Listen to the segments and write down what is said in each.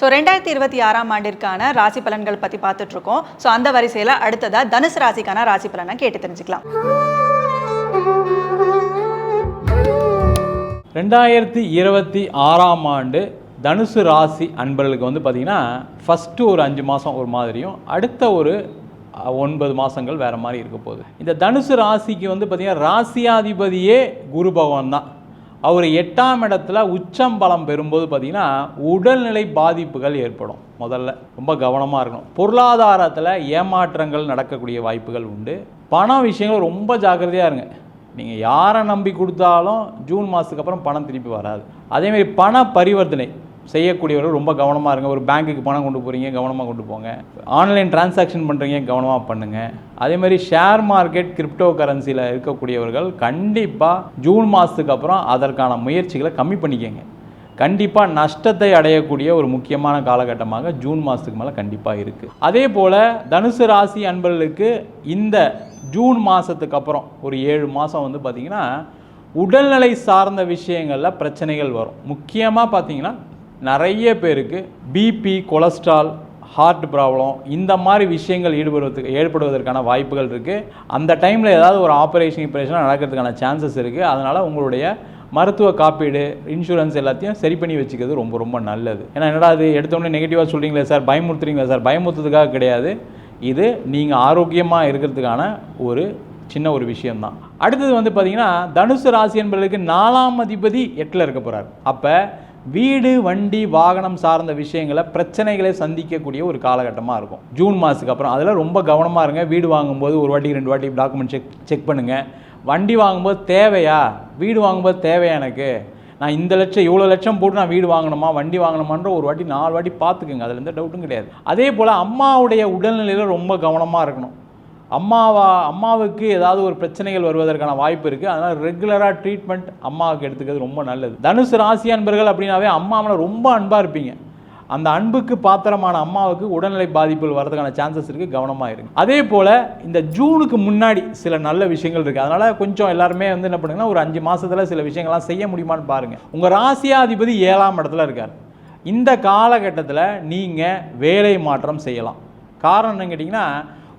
So ரெண்டாயிரத்தி இருபத்தி ஆறாம் ஆண்டிற்கான ராசி பலன்கள் பற்றி பார்த்துட்டு இருக்கோம் ஸோ அந்த வரிசையில் அடுத்ததாக தனுசு ராசிக்கான ராசி பலனை கேட்டு தெரிஞ்சுக்கலாம். ரெண்டாயிரத்தி இருபத்தி ஆறாம் ஆண்டு தனுசு ராசி அன்பர்களுக்கு வந்து பார்த்திங்கன்னா ஃபஸ்ட்டு ஒரு அஞ்சு மாதம் ஒரு மாதிரியும் அடுத்த ஒரு ஒன்பது மாதங்கள் வேறு மாதிரி இருக்க போகுது. இந்த தனுசு ராசிக்கு வந்து பார்த்திங்கன்னா ராசியாதிபதியே குரு பகவான் தான். அவர் எட்டாம் இடத்துல உச்சம் பலம் பெறும்போது பார்த்திங்கன்னா உடல்நிலை பாதிப்புகள் ஏற்படும். முதல்ல ரொம்ப கவனமாக இருக்கணும். பொருளாதாரத்தில் ஏமாற்றங்கள் நடக்கக்கூடிய வாய்ப்புகள் உண்டு. பண விஷயங்கள் ரொம்ப ஜாக்கிரதையாக இருங்க. நீங்கள் யாரை நம்பி கொடுத்தாலும் ஜூன் மாதத்துக்கு அப்புறம் பணம் திருப்பி வராது. அதேமாரி பண பரிவர்த்தனை. செய்யக்கூடியவர்கள் ரொம்ப கவனமாக இருங்க. ஒரு பேங்க்குக்கு பணம் கொண்டு போகிறீங்க கவனமாக கொண்டு போங்க. ஆன்லைன் டிரான்சாக்ஷன் பண்ணுறீங்க கவனமாக பண்ணுங்கள் அதேமாதிரி ஷேர் மார்க்கெட் கிரிப்டோ கரன்சியில் இருக்கக்கூடியவர்கள் கண்டிப்பாக ஜூன் மாதத்துக்கு அப்புறம் அதற்கான முயற்சிகளை கம்மி பண்ணிக்கங்க. கண்டிப்பாக நஷ்டத்தை அடையக்கூடிய ஒரு முக்கியமான காலகட்டமாக ஜூன் மாதத்துக்கு மேலே கண்டிப்பாக இருக்குது அதே போல் தனுசு ராசி அன்பர்களுக்கு இந்த ஜூன் மாதத்துக்கு அப்புறம் ஒரு ஏழு மாதம் வந்து பார்த்திங்கன்னா உடல்நிலை சார்ந்த விஷயங்களில் பிரச்சனைகள் வரும். முக்கியமாக பார்த்தீங்கன்னா நிறைய பேருக்கு பிபி கொலஸ்ட்ரால் ஹார்ட் ப்ராப்ளம் இந்த மாதிரி விஷயங்கள் ஈடுபடுவதற்கு ஏற்படுவதற்கான வாய்ப்புகள் இருக்குது அந்த டைமில் ஏதாவது ஒரு ஆப்ரேஷன் இப்பரேஷன் நடக்கிறதுக்கான சான்சஸ் இருக்குது அதனால் உங்களுடைய மருத்துவ காப்பீடு இன்சூரன்ஸ் எல்லாத்தையும் சரி பண்ணி வச்சுக்கிறது ரொம்ப ரொம்ப நல்லது. ஏன்னா என்னடா அது எடுத்தோடனே நெகட்டிவாக சொல்கிறீங்களே சார் பயமுறுத்துறீங்களா சார்? பயமுறுத்துறதுக்காக கிடையாது. இது நீங்கள் ஆரோக்கியமாக இருக்கிறதுக்கான ஒரு சின்ன ஒரு விஷயம்தான். அடுத்தது வந்து பார்த்திங்கன்னா தனுசு ராசி என்பதற்கு நாலாம் அதிபதி எட்டில் இருக்க போகிறார் அப்போ வீடு வண்டி வாகனம் சார்ந்த விஷயங்களை பிரச்சனைகளை சந்திக்கக்கூடிய ஒரு காலகட்டமாக இருக்கும். ஜூன் மாதத்துக்கு அப்புறம். அதில் ரொம்ப கவனமாக இருங்க. வீடு வாங்கும்போது ஒரு வாட்டி ரெண்டு வாட்டி டாக்குமெண்ட் செக் செக் பண்ணுங்கள் வண்டி வாங்கும்போது தேவையா? வீடு வாங்கும்போது தேவையா எனக்கு? நான் இந்த லட்சம் இவ்வளோ லட்சம் போட்டு நான் வீடு வாங்கணுமா? வண்டி வாங்கணுமான்ற ஒரு வாட்டி நாலு வாட்டி பார்த்துக்குங்க. அதில் எந்த டவுட்டும் கிடையாது. அதே போல் அம்மாவுடைய உடல்நிலையில் ரொம்ப கவனமாக இருக்கணும். அம்மாவா அம்மாவுக்கு ஏதாவது ஒரு பிரச்சனைகள் வருவதற்கான வாய்ப்பு இருக்குது அதனால் ரெகுலராக ட்ரீட்மெண்ட் அம்மாவுக்கு எடுத்துக்கிறது ரொம்ப நல்லது. தனுசு ராசி அன்பர்கள் அப்படின்னாவே அம்மாவில் ரொம்ப அன்பாக இருப்பீங்க. அந்த அன்புக்கு பாத்திரமான அம்மாவுக்கு உடல்நிலை பாதிப்புகள் வரதுக்கான சான்சஸ் இருக்குது கவனமாக இருங்க. அதே போல் இந்த ஜூனுக்கு முன்னாடி சில நல்ல விஷயங்கள் இருக்குது அதனால் கொஞ்சம் எல்லாருமே வந்து என்ன பண்ணுங்கன்னா ஒரு அஞ்சு மாதத்தில் சில விஷயங்கள்லாம் செய்ய முடியுமான்னு பாருங்கள் உங்கள் ராசியாதிபதி ஏழாம் இடத்துல இருக்கார். இந்த காலகட்டத்தில் நீங்கள் வேலை மாற்றம் செய்யலாம். காரணம் என்னன்னு கேட்டிங்கன்னா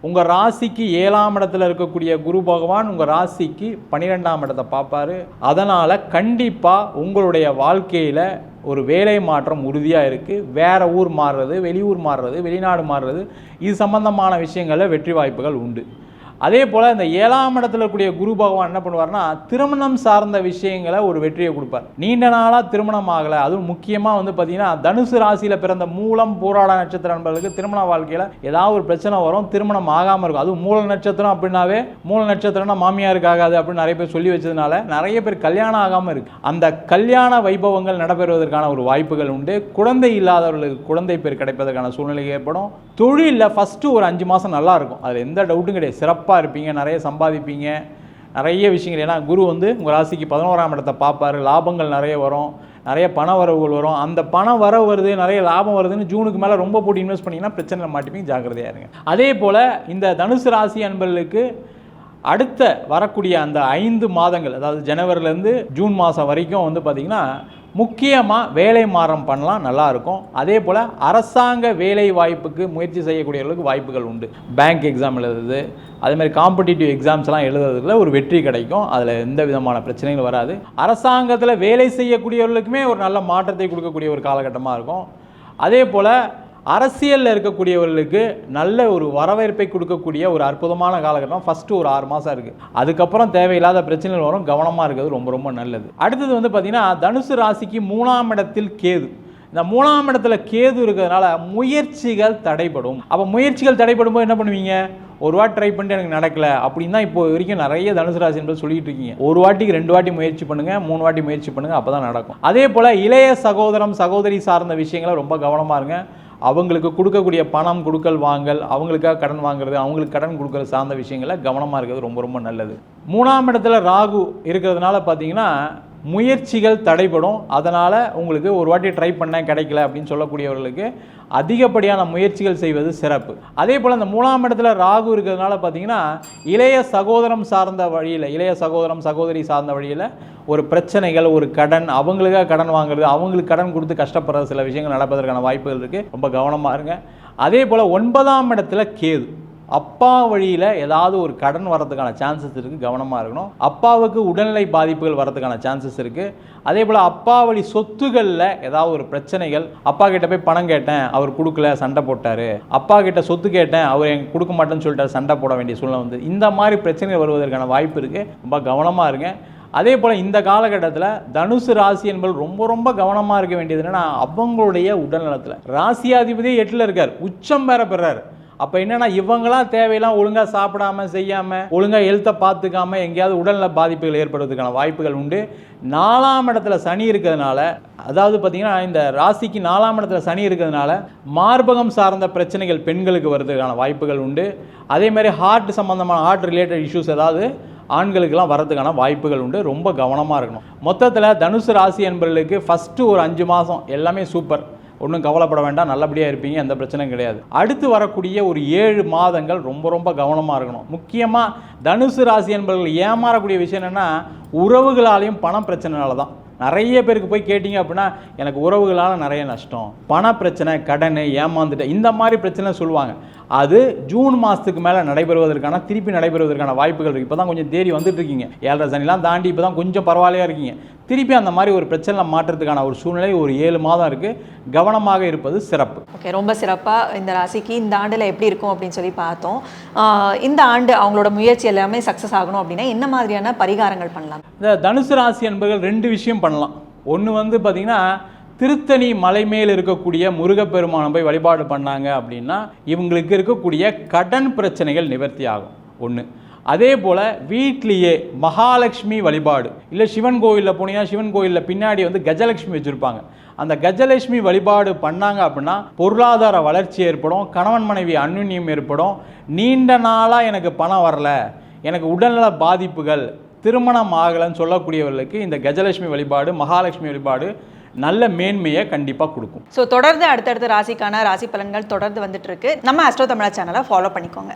உங்கள் ராசிக்கு ஏழாம் இடத்துல இருக்கக்கூடிய குரு பகவான் உங்கள் ராசிக்கு பன்னிரெண்டாம் இடத்தை பார்ப்பாரு. அதனால் கண்டிப்பாக உங்களுடைய வாழ்க்கையில் ஒரு வேலை மாற்றம் உறுதியாக இருக்குது வேறு ஊர் மாறுறது வெளியூர் மாறுறது வெளிநாடு மாறுறது இது சம்பந்தமான விஷயங்களில் வெற்றி வாய்ப்புகள் உண்டு. அதே போல் இந்த ஏழாம் இடத்துல இருக்கக்கூடிய குரு பகவான் என்ன பண்ணுவார்னா திருமணம் சார்ந்த விஷயங்களை ஒரு வெற்றியை கொடுப்பார். நீண்ட நாளாக திருமணம் ஆகலை. அதுவும் முக்கியமாக வந்து பார்த்தீங்கன்னா தனுசு ராசியில் பிறந்த மூலம் போராட நட்சத்திர நண்பர்களுக்கு திருமண வாழ்க்கையில் ஏதாவது ஒரு பிரச்சனை வரும் திருமணம் ஆகாமல் இருக்கும். அதுவும் மூல நட்சத்திரம் அப்படின்னாவே மூல நட்சத்திரம்னா மாமியாருக்கு ஆகாது அப்படின்னு நிறைய பேர் சொல்லி வச்சதுனால நிறைய பேர் கல்யாணம் ஆகாமல் இருக்கு. அந்த கல்யாண வைபவங்கள் நடைபெறுவதற்கான ஒரு வாய்ப்புகள் உண்டு. குழந்தை இல்லாதவர்களுக்கு குழந்தை பேர் கிடைப்பதற்கான சூழ்நிலை ஏற்படும். தொழிலில் ஃபஸ்ட்டு ஒரு அஞ்சு மாதம் நல்லா இருக்கும். அதில் எந்த டவுட்டும் கிடையாது. சிறப்பு சிறப்பாக இருப்பீங்க நிறைய சம்பாதிப்பீங்க நிறைய விஷயங்கள். ஏன்னா குரு வந்து உங்கள் ராசிக்கு பதினோராம் இடத்தை பார்ப்பாரு. லாபங்கள் நிறைய வரும் நிறைய பண வரவுகள் வரும். அந்த பணம் வர வருது நிறைய லாபம் வருதுன்னு ஜூனுக்கு மேலே ரொம்ப போட்டு இன்வெஸ்ட் பண்ணிங்கன்னா பிரச்சனை மாட்டிப்பீங்க ஜாக்கிரதையாக இருங்க. அதே போல் இந்த தனுசு ராசி அன்பர்களுக்கு அடுத்த வரக்கூடிய அந்த ஐந்து மாதங்கள் அதாவது ஜனவரிலேருந்து ஜூன் மாதம் வரைக்கும் வந்து பார்த்திங்கன்னா முக்கியமாக வேலை மாறம் பண்ணலாம் நல்லாயிருக்கும் அதே போல் அரசாங்க வேலை வாய்ப்புக்கு முயற்சி செய்யக்கூடியவர்களுக்கு வாய்ப்புகள் உண்டு. பேங்க் எக்ஸாம் எழுதுறது அதேமாதிரி காம்படிட்டிவ் எக்ஸாம்ஸ்லாம் எழுதுறதுல ஒரு வெற்றி கிடைக்கும். அதில் எந்த விதமான பிரச்சனைகளும் வராது. அரசாங்கத்தில் வேலை செய்யக்கூடியவர்களுக்குமே ஒரு நல்ல மாற்றத்தை கொடுக்கக்கூடிய ஒரு காலகட்டமாக இருக்கும். அதே போல் அரசியலில் இருக்கக்கூடியவர்களுக்கு நல்ல ஒரு வரவேற்பை கொடுக்கக்கூடிய ஒரு அற்புதமான காலகட்டம் ஃபஸ்ட்டு ஒரு ஆறு மாதம் இருக்குது அதுக்கப்புறம் தேவையில்லாத பிரச்சனைகள் வரும் கவனமாக இருக்கிறது ரொம்ப ரொம்ப நல்லது. அடுத்தது வந்து பார்த்திங்கன்னா தனுசு ராசிக்கு மூணாம் இடத்தில் கேது. இந்த மூணாம் இடத்துல கேது இருக்கிறதுனால முயற்சிகள் தடைப்படும் அப்போ முயற்சிகள் தடைப்படும் போது என்ன பண்ணுவீங்க? ஒரு வாட்டி ட்ரை பண்ணிட்டு எனக்கு நடக்கல அப்படின்னு தான் இப்போ வரைக்கும் நிறைய தனுசு ராசி என்பது சொல்லிட்டு இருக்கீங்க. ஒரு வாட்டிக்கு ரெண்டு வாட்டி முயற்சி பண்ணுங்க மூணு வாட்டி முயற்சி பண்ணுங்க அப்போ தான் நடக்கும். அதே போல் இளைய சகோதரம் சகோதரி சார்ந்த விஷயங்களை ரொம்ப கவனமாக இருங்க. அவங்களுக்கு கொடுக்கக்கூடிய பணம் கொடுக்கல் வாங்கல் அவங்களுக்காக கடன் வாங்குறது அவங்களுக்கு கடன் கொடுக்கறது சார்ந்த விஷயங்களை கவனமாக இருக்கிறது ரொம்ப ரொம்ப நல்லது. மூணாம் இடத்துல ராகு இருக்கிறதுனால பார்த்தீங்கன்னா முயற்சிகள் தடைபடும். அதனால் உங்களுக்கு ஒரு வாட்டி ட்ரை பண்ணேன் கிடைக்கல அப்படின்னு சொல்லக்கூடியவர்களுக்கு அதிகப்படியான முயற்சிகள் செய்வது சிறப்பு. அதே போல் இந்த மூணாம் இடத்துல ராகு இருக்கிறதுனால பார்த்தீங்கன்னா இளைய சகோதரம் சார்ந்த வழியில் இளைய சகோதரம் சகோதரி சார்ந்த வழியில் ஒரு பிரச்சனைகள் ஒரு கடன் அவங்களுக்காக கடன் வாங்குறது அவங்களுக்கு கடன் கொடுத்து கஷ்டப்படுற சில விஷயங்கள் நடப்பதற்கான வாய்ப்புகள் இருக்குது ரொம்ப கவனமாக இருங்க. அதே போல் ஒன்பதாம் இடத்துல கேது. அப்பா வழியில் ஏதாவது ஒரு கடன் வரதுக்கான சான்சஸ் இருக்குது கவனமாக இருக்கணும். அப்பாவுக்கு உடல்நிலை பாதிப்புகள் வரதுக்கான சான்சஸ் இருக்குது அதே போல் அப்பா வழி சொத்துகளில் ஏதாவது ஒரு பிரச்சனைகள் அப்பா கிட்ட போய் பணம் கேட்டேன் அவர் கொடுக்கல சண்டை போட்டார். அப்பா கிட்ட சொத்து கேட்டேன் அவர் எனக்கு கொடுக்க மாட்டேன்னு சொல்லிட்டார் சண்டை போட வேண்டிய சூழ்நிலை வந்து இந்த மாதிரி பிரச்சனைகள் வருவதற்கான வாய்ப்பு இருக்குது ரொம்ப கவனமாக இருங்க. அதே போல் இந்த காலகட்டத்தில் தனுசு ராசி என்பது ரொம்ப ரொம்ப கவனமாக இருக்க வேண்டியது என்னென்னா அவங்களுடைய உடல்நலத்தில். ராசியாதிபதியே எட்டில் இருக்கார். உச்சம் பெற பெறார். அப்போ என்னன்னா இவங்களாம் தேவையெல்லாம் ஒழுங்காக சாப்பிடாம செய்யாமல் ஒழுங்காக ஹெல்த்தை பார்த்துக்காம எங்கேயாவது உடல்நல பாதிப்புகள் ஏற்படுறதுக்கான வாய்ப்புகள் உண்டு. நாலாம் இடத்துல சனி இருக்கிறதுனால அதாவது பார்த்தீங்கன்னா இந்த ராசிக்கு நாலாம் இடத்துல சனி இருக்கிறதுனால மார்பகம் சார்ந்த பிரச்சனைகள் பெண்களுக்கு வர்றதுக்கான வாய்ப்புகள் உண்டு. அதே மாதிரி ஹார்ட் சம்மந்தமான ஹார்ட் ரிலேட்டட் இஷ்யூஸ் ஏதாவது ஆண்களுக்கெல்லாம் வரதுக்கான வாய்ப்புகள் உண்டு. ரொம்ப கவனமாக இருக்கணும். மொத்தத்தில் தனுசு ராசி என்பவர்களுக்கு ஃபஸ்ட்டு ஒரு அஞ்சு மாதம் எல்லாமே சூப்பர் ஒன்றும் கவலைப்பட வேண்டாம் நல்லபடியாக இருப்பீங்க எந்த பிரச்சனையும் கிடையாது. அடுத்து வரக்கூடிய ஒரு ஏழு மாதங்கள் ரொம்ப ரொம்ப கவனமாக இருக்கணும். முக்கியமாக தனுசு ராசி என்பவர்கள் ஏமாறக்கூடிய விஷயம் என்னென்னா உறவுகளாலையும் பணம் பிரச்சனைனால தான். நிறைய பேருக்கு போய் கேட்டிங்க அப்படின்னா எனக்கு உறவுகளால் நிறைய நஷ்டம் பண பிரச்சனை கடன் ஏமாந்துட்டேன் இந்த மாதிரி பிரச்சனை சொல்லுவாங்க. அது ஜூன் மாதத்துக்கு மேலே நடைபெறுவதற்கான திருப்பி நடைபெறுவதற்கான வாய்ப்புகள் இருக்குது இப்போ தான் கொஞ்சம் தேடி வந்துட்டு இருக்கீங்க. ஏழரை சனிலாம் தாண்டி இப்போ தான் கொஞ்சம் பரவாயில்லையா இருக்கீங்க. திருப்பி அந்த மாதிரி ஒரு பிரச்சனை மாற்றத்துக்கான ஒரு சூழ்நிலை ஒரு ஏழு மாதம் இருக்குது கவனமாக இருப்பது சிறப்பு. ஓகே ரொம்ப சிறப்பாக இந்த ராசிக்கு இந்த ஆண்டில் எப்படி இருக்கும் அப்படின்னு சொல்லி பார்த்தோம். இந்த ஆண்டு அவங்களோட முயற்சி எல்லாமே சக்ஸஸ் ஆகணும் அப்படின்னா என்ன மாதிரியான பரிகாரங்கள் பண்ணலாம்? இந்த தனுசு ராசி என்பவர்கள் ரெண்டு விஷயம் பண்ணலாம். ஒன்று வந்து பார்த்திங்கன்னா திருத்தணி மலை மேல் இருக்கக்கூடிய முருகப்பெருமானை போய் வழிபாடு பண்ணாங்க அப்படின்னா இவங்களுக்கு இருக்கக்கூடிய கடன் பிரச்சனைகள் நிவர்த்தி ஆகும். ஒன்று அதே போல் வீட்லேயே மகாலட்சுமி வழிபாடு. இல்லை சிவன் கோயிலில் போனீங்கன்னா சிவன் கோயிலில் பின்னாடி வந்து கஜலட்சுமி வச்சுருப்பாங்க. அந்த கஜலட்சுமி வழிபாடு பண்ணாங்க அப்படின்னா பொருளாதார வளர்ச்சி ஏற்படும் கணவன் மனைவி அந்யுன்யம் ஏற்படும். நீண்ட நாளாக எனக்கு பணம் வரல எனக்கு உடல்நல பாதிப்புகள் திருமணம் ஆகலைன்னு சொல்லக்கூடியவர்களுக்கு இந்த கஜலட்சுமி வழிபாடு மகாலட்சுமி வழிபாடு நல்ல மேன்மையை கண்டிப்பாக கொடுக்கும். ஸோ தொடர்ந்து அடுத்தடுத்த ராசிக்கான ராசி பலன்கள் தொடர்ந்து வந்துட்டு இருக்கு. நம்ம அஸ்ட்ரோ தமிழா சேனலை ஃபாலோ பண்ணிக்கோங்க.